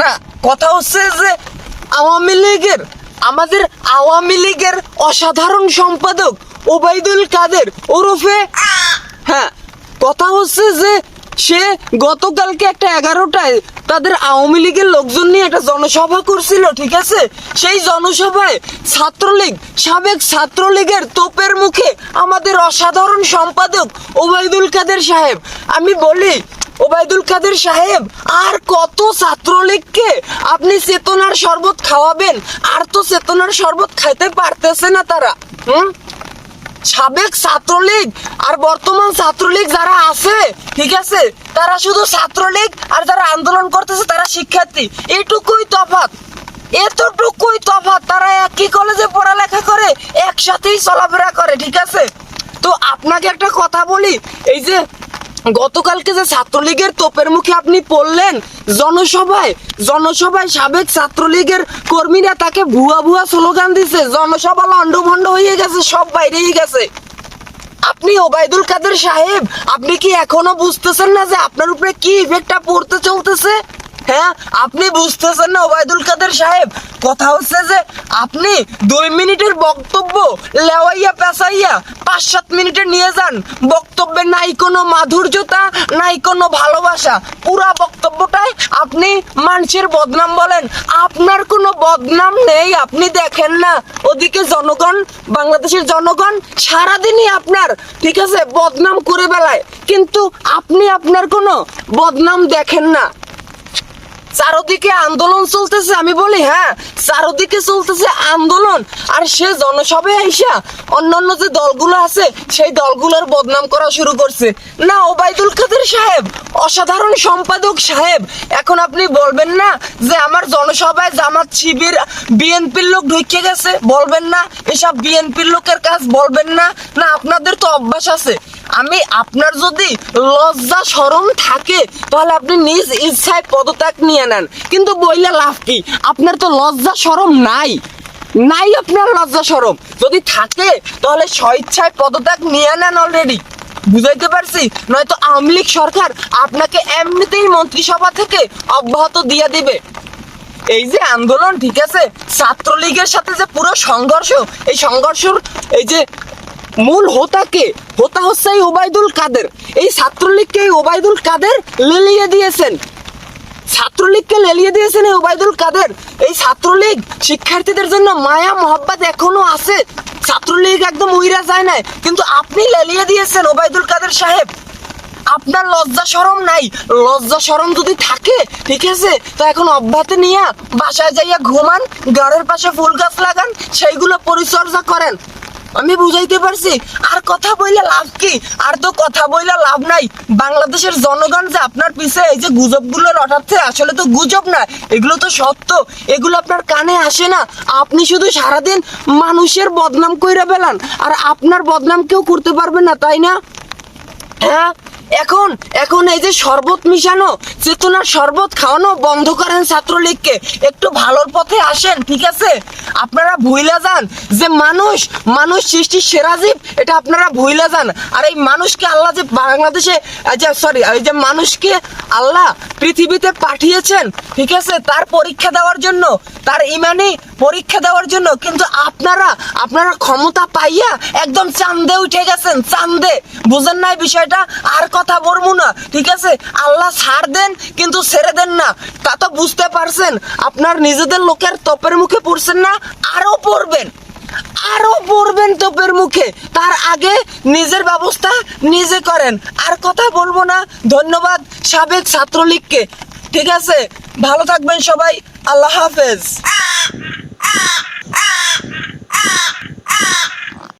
না, কথা হচ্ছে যে আওয়ামী লীগের, আমাদের আওয়ামী লীগের অসাধারণ সম্পাদক ওবায়দুল কাদের ওরফে। হ্যাঁ কথা হচ্ছে যে সে গতকালকে একটা এগারোটায় তাদের আওয়ামী লীগের লোকজন নিয়ে একটা জনসভা করছিল, ঠিক আছে? সেই জনসভায় ছাত্রলীগ, সাবেক ছাত্রলীগের তোপের মুখে আমাদের অসাধারণ সম্পাদক ওবায়দুল কাদের সাহেব, আমি বলি ওবায়দুল কাদের সাহেব, আর কত ছাত্রলীগকে আপনি চেতনার শরবত খাওয়াবেন? আর তো চেতনার শরবত খাইতে পারতেছে না তারা, হুম? সাবেক ছাত্রলীগ আর বর্তমান ছাত্রলীগ যারা আছে, ঠিক আছে? তারা শুধু ছাত্রলীগ আর যারা আন্দোলন করতেছে তারা শিক্ষার্থী। এটুকুই তফাৎ। এতটুকুই তফাৎ, তারা একই কলেজে পড়ালেখা করে, একসাথেই চলাফেরা করে, ঠিক আছে? তো আপনাকে একটা কথা বলি, এই যে গতকালকে যে ছাত্রলীগের তোপের মুখে আপনি পড়লেন, জনসভায় জনসভায় সাবেক ছাত্রলীগের কর্মীরা তাকে ভুয়া ভুয়া স্লোগান দিছে, জনসভা লন্ডভন্ড হয়ে গেছে, সব বাইরেই গেছে। আপনি ওবায়দুল কাদের সাহেব, আপনি কি এখনও বুঝতেছেন না যে আপনার উপরে কি ইফেক্টটা পড়তে চলতেছে? হ্যাঁ আপনি বুঝতেছেন না ওবায়দুল কাদের সাহেব? কথা হচ্ছে যে আপনি দুই মিনিটের বক্তব্য লেওয়াইয়া, পেঁচাইয়া পাঁচ সাত মিনিটে নিয়ে যান। বক্তব্যে নাই কোনো মাধুর্যতা, নাই কোনো ভালোবাসা। পুরা বক্তব্যটাই আপনি মানুষের বদনাম বলেন। আপনার কোনো বদনাম নেই, আপনি দেখেন না। ওদিকে জনগণ, বাংলাদেশের জনগণ সারাদিনই আপনার, ঠিক আছে, বদনাম করে বেলায় কিন্তু আপনি আপনার কোনো বদনাম দেখেন না। চারোদিকে আন্দোলন চলতেছে, আমি বলি হ্যাঁ চারোদিকে চলতেছে আন্দোলন। আর সে জনসভায় আইসা অন্যান্য যে দলগুলো আছে, সেই দলগুলোর বদনাম করা শুরু করছে। না, ওবায়দুল কাদের সাহেব, অসাধারণ সম্পাদক সাহেব, এখন আপনি বলবেন না যে আমার জনসভায় জামাত শিবির বিএনপির লোক ঢুকে গেছে? বলবেন না, এসব বিএনপির লোকের কাজ বলবেন না? না, আপনাদের তো অভ্যাস আছে। আমি আপনার যদি লজ্জা শরম থাকে, তাহলে আপনি নিজ ইচ্ছায় পদত্যাগ নিয়ে নেন। কিন্তু বইলে লাভ কি? আপনার তো লজ্জা শরম নাই। নাই আপনার লজ্জা শরম। যদি থাকে, তাহলে স্বইচ্ছায় পদত্যাগ নিয়ে নেন অলরেডি বুঝাইতে পারছি? নয়তো আওয়ামী লীগ সরকার আপনাকে এমনিতেই মন্ত্রিসভা থেকে অব্যাহত দিয়ে দিবে। এই যে আন্দোলন, ঠিক আছে? ছাত্রলীগের সাথে যে পুরো সংঘর্ষ, এই সংঘর্ষর, এই যে মূল হোতাকে হোতা হচ্ছে এই ওবায়দুল কাদের। এই ছাত্রলীগকে এই ওবায়দুল কাদের লেলিয়ে দিয়েছেন। ছাত্রলীগকে লেলিয়ে দিয়েছেন এই ওবায়দুল কাদের। এই ছাত্রলীগ শিক্ষার্থীদের জন্য মায়া মহব্বত এখনও আছে। ছাত্রলীগ একদম উইরা যায় না কিন্তু আপনি লেলিয়ে দিয়েছেন ওবায়দুল কাদের সাহেব। আপনার লজ্জা শরম নাই। লজ্জা শরম যদি থাকে, ঠিক আছে, তো এখন অব্যাহতি নিয়ে বাসায় যাইয়া ঘুমান গাড়ের পাশে ফুল গাছ লাগান, সেইগুলো পরিচর্যা করেন। আমি বুঝাইতে পারছি, আর কথা বইলে লাভ কি? আর তো কথা বইলে লাভ নাই। বাংলাদেশের জনগণ যে আপনার পিছে এই যে গুজবগুলো রটাচ্ছে, আসলে তো গুজব না এগুলো তো সত্য। এগুলো আপনার কানে আসে না। আপনি শুধু সারাদিন মানুষের বদনাম কইরা বেলান আর আপনার বদনাম কেউ করতে পারবে না, তাই না? হ্যাঁ? এখন এখন এই যে শরবত মিশানো, চেতনার শরবত খাওয়ানো বন্ধ করেন ছাত্রলীগকে। একটু ভালোর পথে আসেন, ঠিক আছে? আপনারা ভুইলা যান। যে মানুষ মানুষ সৃষ্টির সেরা জীব, এটা আপনারা ভুইলা যান। আর এই মানুষকে আল্লাহ যে বাংলাদেশে যে সরি এই যে মানুষকে আল্লাহ পৃথিবীতে পাঠিয়েছেন, ঠিক আছে? তার পরীক্ষা দেওয়ার জন্য, তার ইমানি পরীক্ষা দেওয়ার জন্য, কিন্তু আপনারা আপনারা ক্ষমতা পাইয়া একদম চান্দে উঠে গেছেন, চান্দে। বুঝেন নাই বিষয়টা? আর কথা বলব না, ঠিক আছে? আল্লাহ ছাড় দেন, কিন্তু ছেড়ে দেন না। তা তো বুঝতে পারছেন, আপনার নিজেদের লোকের তপের মুখে পড়ছেন না, আরও পড়বেন। আরও পড়বেন তোপের মুখে। তার আগে নিজের ব্যবস্থা নিজে করেন। আর কথা বলব না, ধন্যবাদ সাবেক ছাত্রলীগকে। ঠিক আছে? ভালো থাকবেন সবাই, আল্লাহ হাফেজ। Ah! Ah! Ah! ah.